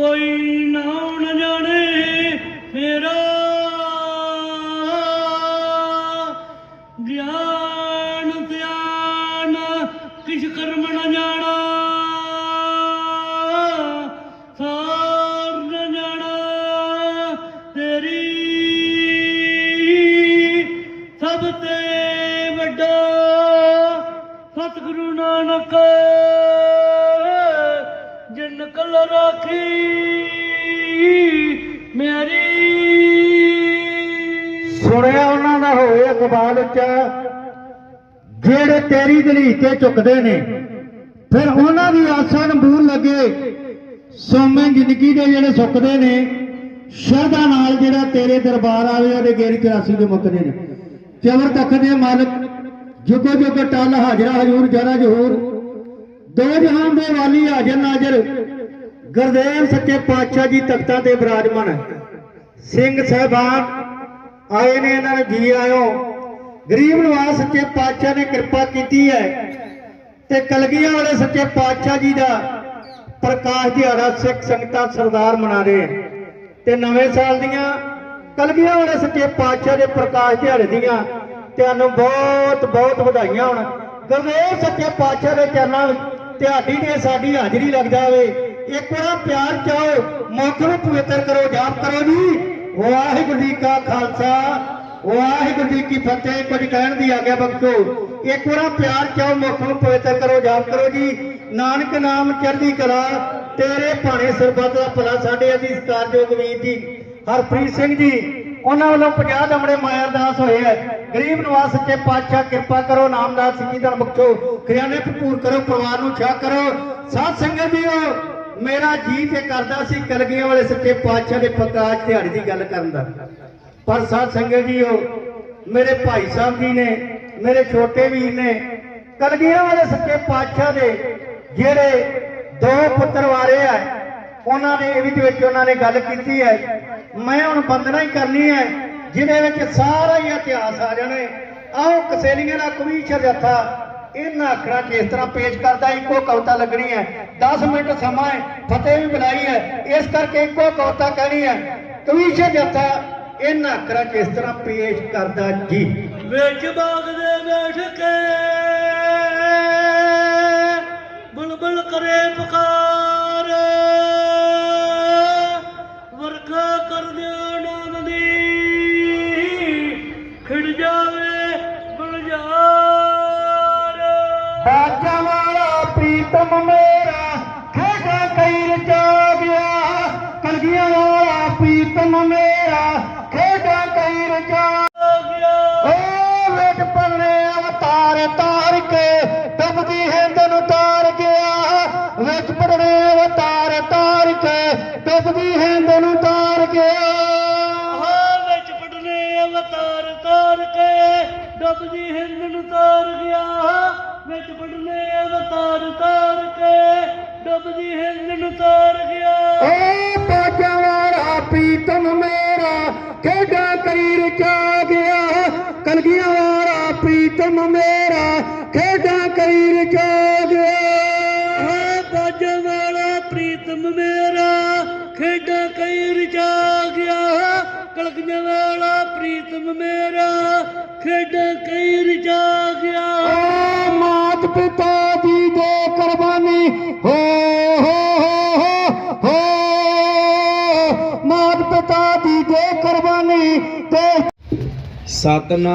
ਕੋਈ ਨਾ ਜਾਣੇ ਮੇਰਾ ਗਿਆਨ, ਧਿਆਨ ਕਿਛ ਕਰਮ ਨਾ ਜਾਣਾ? ਸਾਰ ਤੇਰੀ। ਸਭ ਤੇ ਵੱਡਾ ਸਤਿਗੁਰੂ ਨਾਨਕ ਜਿਨ ਕਲ ਮੇਰੀ। ਸੁਣਿਆ ਉਹਨਾਂ ਦਾ ਹੋਏ ਇਕਬਾਲ ਉੱਚਾ ਜਿਹੜੇ ਤੇਰੀ ਦਲੀ ਤੇ ਝੁਕਦੇ ਨੇ, ਫਿਰ ਉਹਨਾਂ ਦੀ ਆਸਾਂ ਨੂੰ ਲੱਗੇ, ਸੋਮੇ ਜ਼ਿੰਦਗੀ ਦੇ ਜਿਹੜੇ ਸੁੱਕਦੇ ਨੇ, ਸ਼ਰਧਾ ਨਾਲ ਜਿਹੜਾ ਤੇਰੇ ਦਰਬਾਰ ਆਵੇ, ਉਹਦੇ ਗੇਰ 84 ਦੇ ਮੁੱਕਦੇ ਨੇ। ਚਵਰ ਤੱਕ ਦੇ ਮਾਲਕ, ਜੁਗੋ ਜੁਗ ਟਲ ਹਾਜ਼ਰਾ ਹਜੂਰ, ਜਰਾ ਜਹੂਰ। ਦੋ ਜਹਾਨ ਦੇ ਵਾਲੀ ਹਾਜ਼ਰ ਨਾਜ਼ਰ ਗੁਰਦੇਵ ਸੱਚੇ ਪਾਤਸ਼ਾਹ ਜੀ ਤਖਤਾਂ ਤੇ ਬਿਰਾਜਮਾਨ ਸਿੰਘ ਸਾਹਿਬਾਨ, ਆਏ ਨੇ ਇਹਨਾਂ ਨੇ ਜੀ ਆਇਓ। ਗਰੀਬ ਨਵਾਜ਼ ਸੱਚੇ ਪਾਤਸ਼ਾਹ ਨੇ ਕਿਰਪਾ ਕੀਤੀ ਹੈ ਤੇ ਕਲਗੀਆਂ ਵਾਲੇ ਸੱਚੇ ਪਾਤਸ਼ਾਹ ਜੀ ਦਾ ਪ੍ਰਕਾਸ਼ ਦਿਹਾੜਾ ਸਿੱਖ ਸੰਗਤਾਂ ਸਰਦਾਰ ਮਨਾ ਰਹੇ ਤੇ ਨਵੇਂ ਸਾਲ ਦੀਆਂ ਕਲਗੀਆਂ ਵਾਲੇ ਸੱਚੇ ਪਾਤਸ਼ਾਹ ਦੇ ਪ੍ਰਕਾਸ਼ ਦਿਹਾੜੇ ਦੀਆਂ ਤੁਹਾਨੂੰ ਬਹੁਤ ਬਹੁਤ ਵਧਾਈਆਂ ਹੋਣ। ਗੁਰਦੇਵ ਸੱਚੇ ਪਾਤਸ਼ਾਹ ਦੇ ਚਰਨਾਂ ਵਿੱਚ ਤੁਹਾਡੀ ਨੇ ਸਾਡੀ ਹਾਜ਼ਰੀ ਲੱਗ ਜਾਵੇ। ਇੱਕ ਵਾਰ ਪਿਆਰ ਚਾਹੋ ਮੁੱਖ ਨੂੰ ਪਵਿੱਤਰ ਕਰੋ, ਜਾਪ ਕਰੋ ਜੀ। ਵਾਹਿਗੁਰੂ ਜੀ ਕਾ ਖਾਲਸਾ, ਵਾਹਿਗੁਰੂ ਜੀ ਕੀ ਫਤਿਹ, ਕੁਝ ਕਹਿਣ ਦੀ ਆਗਿਆ ਬਖਸ਼ੋ ਇੱਕ ਵਾਰ ਪਿਆਰ ਚਾਹੋ ਮੁੱਖ ਨੂੰ ਪਵਿੱਤਰ ਕਰੋ, ਜਾਪ ਕਰੋ ਜੀ। ਨਾਨਕ ਨਾਮ ਚੜ੍ਹਦੀ ਕਲਾ, ਤੇਰੇ ਭਾਣੇ ਸਰਬੱਤ ਦਾ ਭਲਾ ਸਾਡੇ ਅਜੀ ਸਤਿਕਾਰਯੋਗ ਵੀਰ ਜੀ, ਹਰਪ੍ਰੀਤ ਸਿੰਘ ਜੀ। ਉਹਨਾਂ ਵੱਲੋਂ 50 ਦਮੜੇ ਮਾਇਆ ਦਾਸ ਹੋਏ ਹੈ ਗਰੀਬ ਨਿਵਾਸ ਸੱਚੇ ਪਾਤਸ਼ਾਹ, ਕਿਰਪਾ ਕਰੋ ਨਾਮਦਾਰ ਜੀ ਦਾ ਬਖਸ਼ੋ ਖਿਆਨੇ ਭਰਪੂਰ ਕਰੋ, ਪਰਿਵਾਰ ਨੂੰ ਛਾ ਕਰੋ। ਸਾਧ ਸੰਗਤ ਜੀਓ ਮੇਰਾ ਜੀ ਤੇ ਕਰਦਾ ਸੀ ਕਲਗੀਆਂ ਵਾਲੇ ਸੱਚੇ ਪਾਤਸ਼ਾਹ ਦੇ ਪ੍ਰਕਾਸ਼ ਦਿਹਾੜੀ ਦੀ ਗੱਲ ਕਰਨ ਦਾ। ਪਰ ਸਾਧ ਸੰਗਤ ਜੀਓ, ਮੇਰੇ ਭਾਈ ਸਾਹਿਬ ਜੀ ਨੇ, ਮੇਰੇ ਛੋਟੇ ਵੀਰ ਨੇ ਕਲਗੀਆਂ ਵਾਲੇ ਸੱਚੇ ਪਾਤਸ਼ਾਹ ਦੇ ਜਿਹੜੇ ਦੋ ਪੁੱਤਰ ਵਾਰੇ ਆ, ਉਹਨਾਂ ਨੇ ਇਹ ਵਿੱਚ ਉਹਨਾਂ ਨੇ ਗੱਲ ਕੀਤੀ ਹੈ, ਮੈਂ ਹੁਣ ਬੰਦਨਾ ਹੀ ਕਰਨੀ ਹੈ, ਜਿਹਦੇ ਵਿੱਚ ਸਾਰਾ ਹੀ ਇਤਿਹਾਸ ਆ ਜਾਣੇ। ਆਓ ਕਸੇਲੀਆਂ ਦਾ ਕਵੀਸ਼ਰ ਜੱਥਾ ਇਹਨਾਂ ਅੱਖਰਾਂ 'ਚ ਇਸ ਤਰ੍ਹਾਂ ਪੇਸ਼ ਕਰਦਾ, ਇੱਕੋ ਕਵਤਾ ਲੱਗਣੀ ਹੈ। 10 ਮਿੰਟ ਸਮਾਂ ਹੈ, ਫਤਿਹ ਵੀ ਬੁਲਾਈ ਹੈ, ਇਸ ਕਰਕੇ ਇੱਕੋ ਕਵਤਾ ਕਹਿਣੀ ਹੈ। ਕਵੀਸ਼ਰ ਜੱਥਾ, ਇਹਨਾਂ ਅੱਖਰਾਂ 'ਚ ਇਸ ਤਰ੍ਹਾਂ ਪੇਸ਼ ਕਰਦਾ ਜੀ। ਵਿੱਚ ਬਾਗ ਦੇ ਬੈਠ ਕੇ ਬੁਲਬੁਲ ਕਰੇ ਪੁਕਾਰ। ਵਰਖਾ ਕਰ ਦਿਓ ਨਾਮ ਦੀ ਖਿੜ ਜਾਵੇ ਗੁਲਜ਼ਾਰ ਬਾਜਾਂ ਵਾਲਾ ਪ੍ਰੀਤਮ ਮੇਰਾ ਖੇਡਾਂ ਕਈ ਰਚਾ ਗਿਆ ਕਲਗੀਆਂ ਵਾਲਾ ਪ੍ਰੀਤਮ ਮੇਰਾ ਖੇਡਾਂ ਕਈ ਰਚਾ ਗਿਆ ਓ ਵੇਟ ਪਰਨੇ ਅਵਤਾਰ ਤਾਰ ਕੇ ਡੁੱਬਦੀ ਹਿੰਦ ਨੂੰ ਤਾਰ ਗਿਆ ਵਿੱਚ ਪਰਨੇ ਅਵਤਾਰ ਤਾਰ ਕੇ ਡੁੱਬਦੀ ਹਿੰਦ ਨੂੰ ਤਾਰ ਗਿਆ ਹਾਂ ਵਿੱਚ ਪੜਨੇ ਅਵਤਾਰ ਤਾਰ ਕੇ ਡੁੱਬਦੀ ਹਿੰਦ ਨੂੰ ਤਾਰ ਗਿਆ ਵਿੱਚ ਪੜਨੇ ਅਵਤਾਰ ਤਾਰ ਕੇ ਡੁੱਬਦੀ ਹਿੰਦ ਨੂੰ ਤਾਰ ਗਿਆ। ਓ ਬਾਜਾਂ ਵਾਲਾ ਪ੍ਰੀਤਮ ਮੇਰਾ ਖੇਡਾਂ ਕਈ ਰਚਾ ਗਿਆ। ਕਲਗੀਆਂ ਵਾਲਾ ਪ੍ਰੀਤਮ ਮੇਰਾ ਖੇਡਾਂ ਕਈ ਰਚਾ ਗਿਆ। ਹਾਂ ਬਾਜਾਂ ਵਾਲਾ ਪ੍ਰੀਤਮ ਮੇਰਾ ਖੇਡਾਂ ਕਈ ਰਚਾ ਗਿਆ। ਕਲਕੀਆਂ ਵਾਲਾ ਪ੍ਰੀਤਮ ਮੇਰਾ ਖੇਡਾਂ ਕਈ ਰਚਾ ਗਿਆ। ਪਿਤਾ ਦੀ ਦੇ ਕੁਰਬਾਨੀ। ਹੋ ਹੋ ਹੋ ਹੋ ਮਾਤ ਪਿਤਾ ਦੀ ਦੇ ਕੁਰਬਾਨੀ ਤੇ ਸਤਨਾਮ।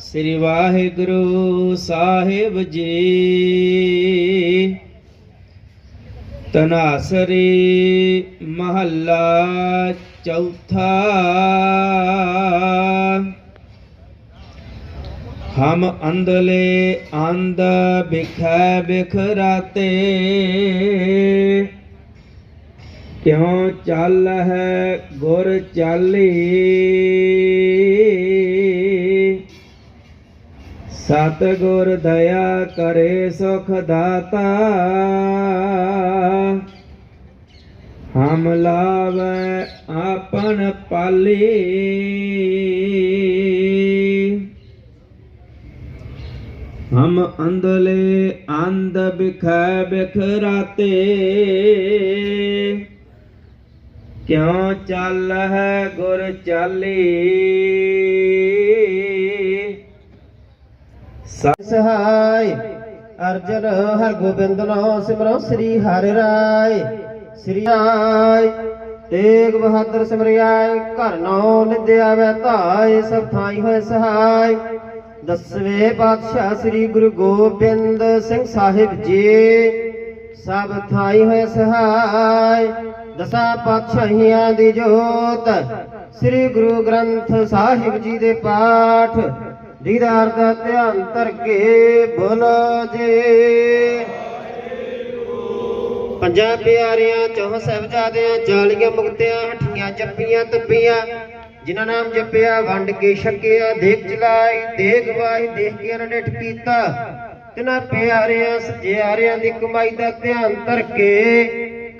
ਸ੍ਰੀ ਵਾਹਿਗੁਰੂ ਸਾਹਿਬ ਜੀ। ਤਨਾਸਰੀ ਮਹੱਲਾ ਚੌਥਾ। ਹਮ ਅੰਧਲੇ ਅੰਧ ਬਿਖੈ ਬਿਖਰਾਤੇ। ਕਿਉ ਚੱਲ ਹੈ ਗੁਰ ਚਾਲੀ? ਸਤ ਗੁਰ ਦਇਆ ਕਰੇ ਸੁਖ ਦਾਤਾ। ਹਮ ਲਾਵੈ ਆਪਨ ਪਾਲੀ। ਹਮ ਅੰਧਲੇ ਅੰਧ ਬਿਖੈ ਬਿਖਰਾਤੇ ਕਿਉ ਚੱਲ ਹੈ ਗੁਰ ਚਾਲੀ? ਸਹਾਇ ਅਰਜਨ ਹਰ ਗੋਬਿੰਦ ਨਾਮ ਸਿਮਰੋ ਸ੍ਰੀ ਹਰਿ ਰਾਇ ਸ੍ਰੀ ਰਾਇ ਤੇਗ ਬਹਾਦਰ ਸਿਮਰਿਆਏ, ਘਰ ਨੌ ਨਿਦਿਆ ਵੈ ਧਾਏ, ਸਭ ਥਾਈ ਹੋਏ ਸਹਾਈ ਦਸਵੇਂ ਪਾਤਸ਼ਾਹ ਸ੍ਰੀ ਗੁਰੂ ਗੋਬਿੰਦ ਸਿੰਘ ਸਾਹਿਬ ਜੀ। ਸਭ ਥਾਈ ਹੋਏ ਸਹਾਈ, ਦਸਾਂ ਪਾਤਸ਼ਾਹੀਆਂ ਦੀ ਜੋਤ। ਸ੍ਰੀ ਗੁਰੂ ਗ੍ਰੰਥ ਸਾਹਿਬ ਜੀ ਦੇ ਪਾਠ, ਦੀਦਾਰ ਦਾ ਧਿਆਨ ਧਰ ਕੇ ਬੋਲੋ ਜੀ। ਪੰਜਾਂ ਪਿਆਰਿਆਂ, ਚੌਹ ਸਾਹਿਬਜ਼ਾਦਿਆਂ, ਜਾਲੀਆਂ ਮੁਕਤਿਆਂ, ਹੱਠੀਆਂ ਜੱਪੀਆਂ ਤੱਪੀਆਂ ਜਿਨ੍ਹਾਂ ਨਾਮ ਜਪਿਆ, ਵੰਡ ਕੇ ਛਕਿਆ, ਦੇਖ ਚਲਾਈ ਦੇਖ ਵਾਹੀ, ਦੇਖ ਕੇ ਨਡਿਠ ਕੀਤਾ ਤਿਨਾਂ ਪਿਆਰਿਆਂ, ਸਜਿਆਰਿਆਂ ਦੀ ਕਮਾਈ ਦਾ ਧਿਆਨ ਧਰ ਕੇ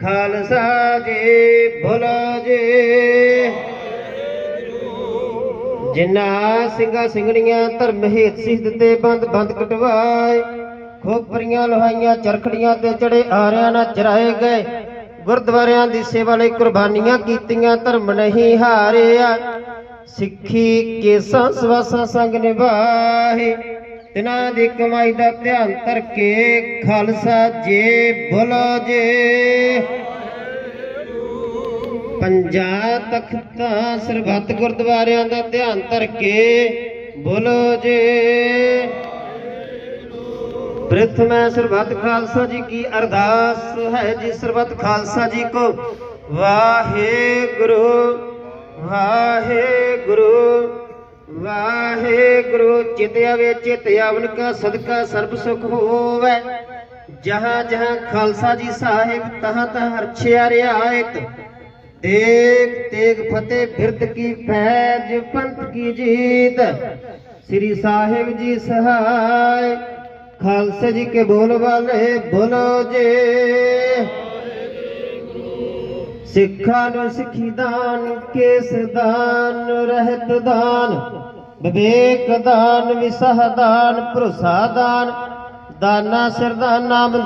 ਖਾਲਸਾ ਜੀ, ਭੁਲਾ ਜੀ। ਜਿਨ੍ਹਾਂ ਸਿੰਘਾਂ ਸਿੰਘਣੀਆਂ ਧਰਮ ਹੇਤ ਸਿੱਧ ਦਿੱਤੇ, ਬੰਦ ਬੰਦ ਕਟਵਾਏ, ਖੋਪਰੀਆਂ, ਲੋਹਾਈਆਂ, ਚਰਖੜੀਆਂ ਤੇ ਚੜੇ ਆਰਿਆਂ ਨਾਲ ਚਰਾਏ ਗਏ। ਗੁਰਦੁਆਰਿਆਂ ਦੀ ਸੇਵਾ ਲਈ ਕੁਰਬਾਨੀਆਂ ਕੀਤੀਆਂ, ਧਰਮ ਨਹੀਂ ਹਾਰਿਆ। ਸਿੱਖੀ ਕੇਸਾਂ ਸਵਾਸਾਂ ਸੰਗ ਨਿਭਾਏ। ਤਿਨਾਂ ਦੀ ਕਮਾਈ ਦਾ ਧਿਆਨ ਧਰ ਕੇ ਖਾਲਸਾ ਜੇ ਬੋਲੋ ਜੇ। ਪੰਜਾਂ ਤਖਤਾਂ ਸਰਬੱਤ ਗੁਰਦੁਆਰਿਆਂ ਦਾ ਧਿਆਨ ਧਰ ਕੇ ਬੋਲੋ ਜੇ। ਪ੍ਰਥਮ ਸਰਬੱਤ ਖਾਲਸਾ ਜੀ ਕੀ ਅਰਦਾਸ ਹੈ ਜੀ ਸਰਬੱਤ ਖਾਲਸਾ ਜੀ ਕੋ। ਵਾਹਿਗੁਰੂ ਵਾਹਿਗੁਰੂ ਵਾਹਿਗੁਰੂ, ਚਿਤ ਆਵੇ, ਚਿਤ ਆਵਨ ਕਾ ਸਦਕਾ ਸਰਬ ਸੁਖ ਹੋਵੇ। ਜਹਾਂ ਜਹਾਂ ਖਾਲਸਾ ਜੀ ਸਾਹਿਬ, ਤਹਾਂ ਤਹਾਂ ਰਛਿਆ ਰਿਆਇਤ। ਤੇਗ ਤੇਗ ਫਤਿਹ ਬਿਰਦ ਕੀ ਫੈਜ, ਪੰਥ ਕੀ ਜੀਤ। ਸ੍ਰੀ ਸਾਹਿਬ ਜੀ ਸਹਾय ਖਾਲਸੇ ਜੀ ਕੇ ਬੋਲ ਵਾਲੇ ਬੋਲੋ ਜੇ। ਸਿੱਖਾਂ ਨੂੰ ਸਿੱਖੀ ਦਾਨ, ਕੇਸ ਦਾਨ, ਰਹਿਤ ਦਾਨ, ਵਿਵੇਕ ਦਾਨ, ਵਿਸਹ ਦਾਨ, ਭਰੋਸਾ ਦਾਨ, ਦਾਨਾ ਸ਼ਰਦਾਨਾ ਨਾਮ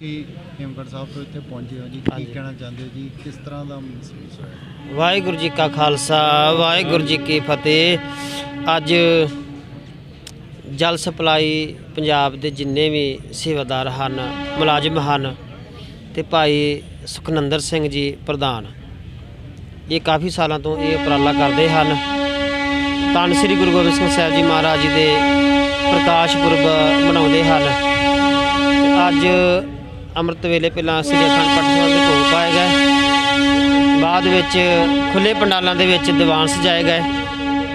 ਕਿ ਹੇਮਗੜ੍ਹ ਸਾਹਿਬ ਤੋਂ ਇੱਥੇ ਪਹੁੰਚੇ ਹੋ ਜੀ ਕੀ ਕਹਿਣਾ ਚਾਹੁੰਦੇ ਹੋ ਜੀ? ਕਿਸ ਤਰ੍ਹਾਂ ਦਾ ਮਹਿਸੂਸ ਹੋਇਆ? ਵਾਹਿਗੁਰੂ ਜੀ ਕਾ ਖਾਲਸਾ ਵਾਹਿਗੁਰੂ ਜੀ ਕੀ ਫਤਿਹ। ਅੱਜ ਜਲ ਸਪਲਾਈ ਪੰਜਾਬ ਦੇ ਜਿੰਨੇ ਵੀ ਸੇਵਾਦਾਰ ਹਨ ਮੁਲਾਜ਼ਮ ਹਨ ਤੇ ਭਾਈ ਸੁਖਨੰਦਰ ਸਿੰਘ ਜੀ ਪ੍ਰਧਾਨ ਇਹ ਕਾਫੀ ਸਾਲਾਂ ਤੋਂ ਇਹ ਉਪਰਾਲਾ ਕਰਦੇ ਹਨ। ਧੰਨ ਸ੍ਰੀ ਗੁਰੂ ਗੋਬਿੰਦ ਸਿੰਘ ਸਾਹਿਬ ਜੀ ਮਹਾਰਾਜ ਜੀ ਦੇ ਪ੍ਰਕਾਸ਼ ਪੁਰਬ ਮਨਾਉਂਦੇ ਹਨ। ਤੇ ਅੱਜ ਅੰਮ੍ਰਿਤ ਵੇਲੇ ਪਹਿਲਾਂ ਸ੍ਰੀ ਅਖੰਡ ਪਾਠ ਸਾਹਿਬ ਦੇ ਭੋਗ ਪਾਏ ਗਏ। ਬਾਅਦ ਵਿੱਚ ਖੁੱਲੇ ਪੰਡਾਲਾਂ ਦੇ ਵਿੱਚ ਦੀਵਾਨ ਸਜਾਏ ਗਏ।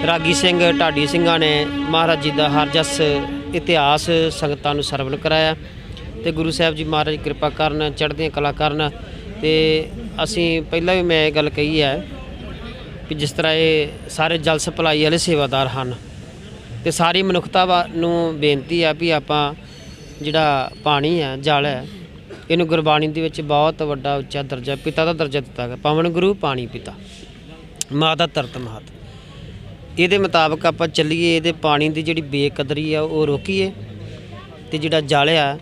ਰਾਗੀ ਸਿੰਘ, ਢਾਡੀ ਸਿੰਘਾਂ ਨੇ ਮਹਾਰਾਜ ਜੀ ਦਾ ਹਰ ਜਸ, ਇਤਿਹਾਸ, ਸੰਗਤਾਂ ਨੂੰ ਸਰਵਣ ਕਰਾਇਆ। ਤੇ ਗੁਰੂ ਸਾਹਿਬ ਜੀ ਮਹਾਰਾਜ ਕਿਰਪਾ ਕਰਨ ਚੜ੍ਹਦੀਆਂ ਕਲਾ ਕਰਨ ਤੇ ਅਸੀਂ ਪਹਿਲਾਂ ਵੀ ਮੈਂ ਇਹ ਗੱਲ ਕਹੀ ਹੈ ਕਿ ਜਿਸ ਤਰ੍ਹਾਂ ਇਹ ਸਾਰੇ ਜਲ ਸਪਲਾਈ ਵਾਲੇ ਸੇਵਾਦਾਰ ਹਨ ਤੇ ਸਾਰੀ ਮਨੁੱਖਤਾ ਵਾ- ਨੂੰ ਬੇਨਤੀ ਆ ਵੀ ਆਪਾਂ ਜਿਹੜਾ ਪਾਣੀ ਹੈ, ਜਲ ਹੈ ਇਹਨੂੰ ਗੁਰਬਾਣੀ ਦੇ ਵਿੱਚ ਬਹੁਤ ਵੱਡਾ ਉੱਚਾ ਦਰਜਾ, ਪਿਤਾ ਦਾ ਦਰਜਾ ਦਿੱਤਾ ਗਿਆ। ਪਵਨ ਗੁਰੂ, ਪਾਣੀ ਪਿਤਾ। ਮਾਤਾ ਧਰਤ ਮਾਤ ਇਹਦੇ ਮੁਤਾਬਕ ਆਪਾਂ ਚੱਲੀਏ, ਇਹਦੇ ਪਾਣੀ ਦੀ ਜਿਹੜੀ ਬੇਕਦਰੀ ਆ, ਉਹ ਰੋਕੀਏ ਤੇ ਜਿਹੜਾ ਜਲ ਆ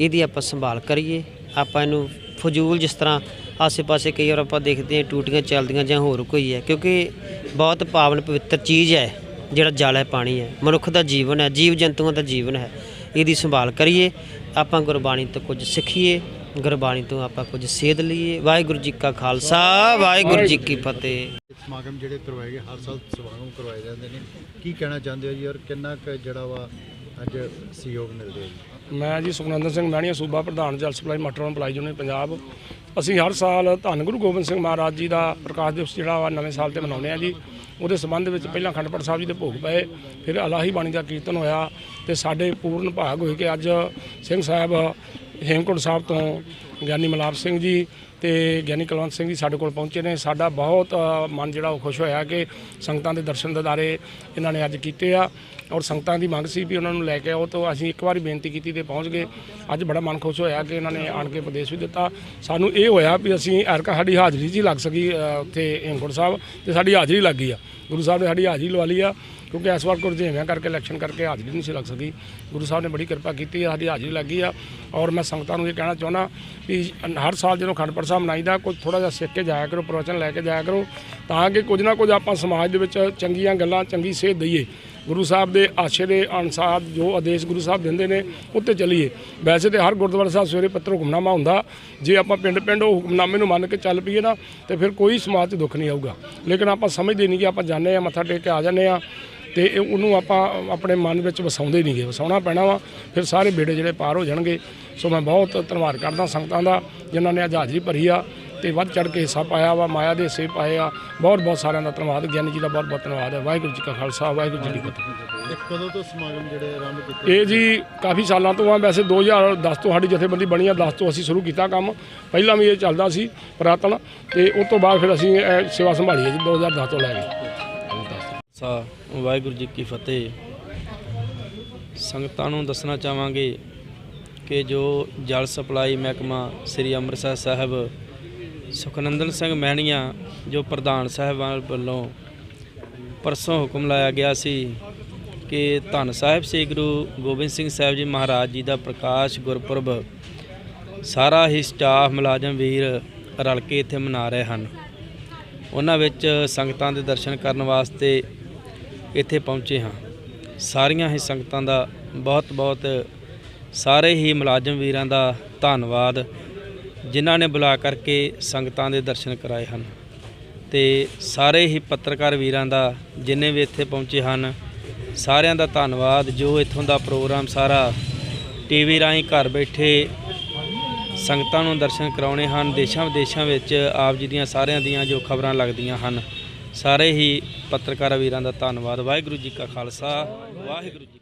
ਇਹਦੀ ਆਪਾਂ ਸੰਭਾਲ ਕਰੀਏ। ਆਪਾਂ ਇਹਨੂੰ ਫਜ਼ੂਲ ਜਿਸ ਤਰ੍ਹਾਂ ਆਸੇ-ਪਾਸੇ ਕਈ ਵਾਰ ਆਪਾਂ ਦੇਖਦੇ ਹਾਂ, ਟੂਟੀਆਂ ਚੱਲਦੀਆਂ ਜਾਂ ਹੋਰ ਕੋਈ ਹੈ, ਕਿਉਂਕਿ ਬਹੁਤ ਪਾਵਨ ਪਵਿੱਤਰ ਚੀਜ਼ ਹੈ, ਜਿਹੜਾ ਜਲ ਹੈ ਪਾਣੀ ਹੈ। ਮਨੁੱਖ ਦਾ ਜੀਵਨ ਹੈ ਜੀਵ ਜੰਤੂਆਂ ਦਾ ਜੀਵਨ ਹੈ। ਇਹਦੀ ਸੰਭਾਲ ਕਰੀਏ। ਆਪਾਂ ਗੁਰਬਾਣੀ ਤੋਂ ਕੁਝ ਸਿੱਖੀਏ, ਗੁਰਬਾਣੀ ਤੋਂ ਆਪਾਂ ਕੁਝ ਸੇਧ ਲਈਏ। ਵਾਹਿਗੁਰੂ ਜੀ ਕਾ ਖਾਲਸਾ, ਵਾਹਿਗੁਰੂ ਜੀ ਕੀ ਫਤਿਹ। ਸਮਾਗਮ ਜਿਹੜੇ ਕਰਵਾਏ ਗਏ, ਹਰ ਸਾਲ ਸਮਾਗਮ ਕਰਵਾਏ ਜਾਂਦੇ ਨੇ। ਕੀ ਕਹਿਣਾ ਚਾਹੁੰਦੇ ਹੋ ਜੀ ਔਰ ਕਿੰਨਾ ਕੁ ਜਿਹੜਾ ਵਾ ਅੱਜ ਸਹਿਯੋਗ ਮਿਲਦੇ ਜੀ? ਮੈਂ ਜੀ ਸੁਖਨੰਦਰ ਸਿੰਘ ਮਹਿਣੀਆ, ਸੂਬਾ ਪ੍ਰਧਾਨ, ਜਲ ਸਪਲਾਈ, ਮਟਰ ਐਂਪਲਾਈਜ਼ ਯੂਨੀਅਨ ਪੰਜਾਬ। ਅਸੀਂ ਹਰ ਸਾਲ ਧੰਨ ਗੁਰੂ ਗੋਬਿੰਦ ਸਿੰਘ ਮਹਾਰਾਜ ਜੀ ਦਾ ਪ੍ਰਕਾਸ਼ ਦਿਵਸ ਜਿਹੜਾ ਵਾ ਨਵੇਂ ਸਾਲ ਤੇ ਮਨਾਉਂਦੇ ਆ ਜੀ। ਉਹਦੇ ਸੰਬੰਧ ਵਿੱਚ ਪਹਿਲਾਂ ਅਖੰਡ ਸਾਹਿਬ ਜੀ ਦੇ ਭੋਗ ਪਏ, ਫਿਰ ਅਲਾਹੀ ਬਾਣੀ ਦਾ ਕੀਰਤਨ ਹੋਇਆ ਤੇ ਸਾਡੇ ਪੂਰਨ ਭਾਗ ਹੋਏ ਕਿ ਅੱਜ ਸਿੰਘ ਸਾਹਿਬ ਹੇਮਕੁੰਟ ਸਾਹਿਬ ਤੋਂ ਗਿਆਨੀ ਮਲਾਪ ਸਿੰਘ ਜੀ ਤੇ ਗਿਆਨੀ ਕੁਲਵੰਤ ਸਿੰਘ ਜੀ ਸਾਡੇ ਕੋਲ ਪਹੁੰਚੇ ਨੇ। ਸਾਡਾ ਬਹੁਤ ਮਨ ਜਿਹੜਾ ਉਹ ਖੁਸ਼ ਹੋਇਆ ਕਿ ਸੰਗਤਾਂ ਦੇ ਦਰਸ਼ਨ ਦਿਦਾਰੇ ਇਹਨਾਂ ਨੇ ਅੱਜ ਕੀਤੇ ਆ ਔਰ ਸੰਗਤਾਂ ਦੀ ਮੰਗ ਸੀ ਵੀ ਉਹਨਾਂ ਨੂੰ ਲੈ ਕੇ ਆਓ। ਤਾਂ ਅਸੀਂ ਇੱਕ ਵਾਰੀ ਬੇਨਤੀ ਕੀਤੀ ਤੇ ਪਹੁੰਚ ਗਏ। ਅੱਜ ਬੜਾ ਮਨ ਖੁਸ਼ ਹੋਇਆ ਕਿ ਇਹਨਾਂ ਨੇ ਆਣ ਕੇ ਉਪਦੇਸ਼ ਵੀ ਦਿੱਤਾ। ਸਾਨੂੰ ਇਹ ਹੋਇਆ ਵੀ ਅਸੀਂ ਐਰਕਾ ਸਾਡੀ ਹਾਜ਼ਰੀ 'ਚ ਹੀ ਲੱਗ ਸਕੀ ਉੱਥੇ ਹੇਮਕੁੰਟ ਸਾਹਿਬ ਤੇ ਸਾਡੀ ਹਾਜ਼ਰੀ ਲੱਗ ਗਈ ਆ। ਗੁਰੂ ਸਾਹਿਬ ਨੇ ਸਾਡੀ ਹਾਜ਼ਰੀ ਲਵਾ ਲਈ ਆ, ਕਿਉਂਕਿ ਇਸ ਵਾਰ ਕੁਰਜੇਵਿਆਂ ਕਰਕੇ ਇਲੈਕਸ਼ਨ ਕਰਕੇ ਹਾਜ਼ਰੀ ਨਹੀਂ ਸੀ ਲੱਗ ਸਕੀ। ਗੁਰੂ ਸਾਹਿਬ ਨੇ ਬੜੀ ਕਿਰਪਾ ਕੀਤੀ ਆ, ਸਾਡੀ ਹਾਜ਼ਰੀ ਲੱਗੀ ਆ। ਔਰ ਮੈਂ ਸੰਗਤਾਂ ਨੂੰ ਇਹ ਕਹਿਣਾ ਚਾਹੁੰਦਾ ਵੀ ਹਰ ਸਾਲ ਜਦੋਂ ਖੰਡਪੜ ਸਾਹਿਬ ਮਨਾਈਦਾ ਕੁਝ ਥੋੜਾ ਜਿਹਾ ਸਿੱਖ ਕੇ ਜਾਇਆ ਕਰੋ, ਪ੍ਰਵਚਨ ਲੈ ਕੇ ਜਾਇਆ ਕਰੋ, ਤਾਂ ਕਿ ਕੁਝ ਨਾ ਕੁਝ ਆਪਾਂ ਸਮਾਜ ਦੇ ਵਿੱਚ ਚੰਗੀਆਂ ਗੱਲਾਂ, ਚੰਗੀ ਸੇਧ ਦਈਏ। ਗੁਰੂ ਸਾਹਿਬ ਦੇ ਆਸ਼ੇ ਦੇ ਅਨੁਸਾਰ ਜੋ ਆਦੇਸ਼ ਗੁਰੂ ਸਾਹਿਬ ਦਿੰਦੇ ਨੇ ਉੱਤੇ ਚੱਲੀਏ। ਵੈਸੇ ਤੇ ਹਰ ਗੁਰਦੁਆਰਾ ਸਾਹਿਬ ਸਵੇਰੇ ਪੱਤਰ ਹੁਕਮਨਾਮਾ ਹੁੰਦਾ। ਜੇ ਆਪਾਂ ਪਿੰਡ ਪਿੰਡ ਉਹ ਹੁਕਮਨਾਮੇ ਨੂੰ ਮੰਨ ਕੇ ਚੱਲ ਪਈਏ ਨਾ, ਤੇ ਫਿਰ ਕੋਈ ਸਮਾਜ 'ਚ ਦੁੱਖ ਨਹੀਂ ਆਊਗਾ। ਲੇਕਿਨ ਆਪਾਂ ਸਮਝਦੇ ਨਹੀਂ ਕਿ ਆਪਾਂ ਜਾਂਦੇ ਆ ਮੱਥਾ ਟੇਕ ਕੇ ਆ ਜਾਂਦੇ ਆ ਤੇ ਇਹ- ਉਹਨੂੰ ਆਪਾਂ ਆਪਣੇ ਮਨ ਵਿੱਚ ਵਸਾਉਂਦੇ ਨਹੀਂਗੇ ਵਸਾਉਣਾ ਪੈਣਾ ਵਾ, ਫਿਰ ਸਾਰੇ ਬੇੜੇ ਜਿਹੜੇ ਪਾਰ ਹੋ ਜਾਣਗੇ। ਸੋ ਮੈਂ ਬਹੁਤ ਧੰਨਵਾਦ ਕਰਦਾ ਸੰਗਤਾਂ ਦਾ, ਜਿਨ੍ਹਾਂ ਨੇ ਅੱਜ ਹਾਜ਼ਰੀ ਭਰੀ ਆ। ਤੇ ਵੱਧ ਚੜ ਕੇ ਹਿੱਸਾ ਪਾਇਆ ਵਾ ਮਾਇਆ ਦੇ ਹਿੱਸੇ ਪਾਏ ਆ। ਬਹੁਤ ਬਹੁਤ ਸਾਰਿਆਂ ਦਾ ਧੰਨਵਾਦ। ਗਿਆਨੀ ਜੀ ਦਾ ਬਹੁਤ ਬਹੁਤ ਧੰਨਵਾਦ ਹੈ। ਵਾਹਿਗੁਰੂ ਜੀ ਕਾ ਖਾਲਸਾ ਵਾਹਿਗੁਰੂ ਜੀ ਕੀ ਫਤਿਹ। ਤੇ ਕਦੋਂ ਤੋਂ ਸਮਾਗਮ ਜਿਹੜੇ ਆਰੰਭ ਕੀਤੇ? ਇਹ ਜੀ ਕਾਫੀ ਸਾਲਾਂ ਤੋਂ ਆ। ਵੈਸੇ 2010 ਤੋਂ ਸਾਡੀ ਜਥੇਬੰਦੀ ਬਣੀ ਆ। 10 ਤੋਂ ਅਸੀਂ ਸ਼ੁਰੂ ਕੀਤਾ ਕੰਮ। ਪਹਿਲਾਂ ਵੀ ਇਹ ਚੱਲਦਾ ਸੀ ਪੁਰਾਤਨ। ਤੇ ਉਸ ਤੋਂ ਬਾਅਦ ਫਿਰ ਅਸੀਂ ਇਹ ਸੇਵਾ ਸੰਭਾਲੀ ਹੈ ਜੀ 2010 ਤੋਂ ਲੈ ਕੇ। ਸਾ ਵਾਹਿਗੁਰੂ ਜੀ ਕੀ ਫਤਿਹ। ਸੰਗਤਾਂ ਨੂੰ ਦੱਸਣਾ ਚਾਹਾਂਗੇ ਕਿ ਜੋ ਜਲ ਸਪਲਾਈ ਮਹਿਕਮਾ ਸ੍ਰੀ ਅੰਮ੍ਰਿਤਸਰ ਸਾਹਿਬ ਸੁਖਨੰਦਨ ਸਿੰਘ ਮਹਿਣੀਆਂ ਜੋ ਪ੍ਰਧਾਨ ਸਾਹਿਬਾਨ ਵੱਲੋਂ ਪਰਸੋਂ ਹੁਕਮ ਲਾਇਆ ਗਿਆ ਸੀ ਕਿ ਧੰਨ ਸਾਹਿਬ ਸ੍ਰੀ ਗੁਰੂ ਗੋਬਿੰਦ ਸਿੰਘ ਸਾਹਿਬ ਜੀ ਮਹਾਰਾਜ ਜੀ ਦਾ ਪ੍ਰਕਾਸ਼ ਗੁਰਪੁਰਬ ਸਾਰਾ ਹੀ ਸਟਾਫ ਮੁਲਾਜ਼ਮ ਵੀਰ ਰਲ ਕੇ ਇੱਥੇ ਮਨਾ ਰਹੇ ਹਨ। ਉਹਨਾਂ ਵਿੱਚ ਸੰਗਤਾਂ ਦੇ ਦਰਸ਼ਨ ਕਰਨ ਵਾਸਤੇ ਇੱਥੇ ਪਹੁੰਚੇ ਹਾਂ। ਸਾਰੀਆਂ ਹੀ ਸੰਗਤਾਂ ਦਾ ਬਹੁਤ ਬਹੁਤ ਸਾਰੇ ਹੀ ਮੁਲਾਜ਼ਮ ਵੀਰਾਂ ਦਾ ਧੰਨਵਾਦ ਜਿਨ੍ਹਾਂ ਨੇ ਬੁਲਾ ਕਰਕੇ ਸੰਗਤਾਂ ਦੇ ਦਰਸ਼ਨ ਕਰਾਏ ਹਨ। ਤੇ ਸਾਰੇ ਹੀ ਪੱਤਰਕਾਰ ਵੀਰਾਂ ਦਾ ਜਿੰਨੇ ਵੀ ਇੱਥੇ ਪਹੁੰਚੇ ਹਨ, ਸਾਰਿਆਂ ਦਾ ਧੰਨਵਾਦ। ਜੋ ਇੱਥੋਂ ਦਾ ਪ੍ਰੋਗਰਾਮ ਸਾਰਾ ਟੀਵੀ ਰਾਹੀਂ ਘਰ ਬੈਠੇ ਸੰਗਤਾਂ ਨੂੰ ਦਰਸ਼ਨ ਕਰਾਉਣੇ ਹਨ, ਦੇਸ਼ਾਂ ਵਿਦੇਸ਼ਾਂ ਵਿੱਚ ਆਪ ਜੀ ਦੀਆਂ, ਸਾਰਿਆਂ ਦੀਆਂ ਜੋ ਖਬਰਾਂ ਲੱਗਦੀਆਂ ਹਨ, ਸਾਰੇ ਹੀ ਪੱਤਰਕਾਰ ਵੀਰਾਂ ਦਾ ਧੰਨਵਾਦ। ਵਾਹਿਗੁਰੂ ਜੀ ਕਾ ਖਾਲਸਾ, ਵਾਹਿਗੁਰੂ ਜੀ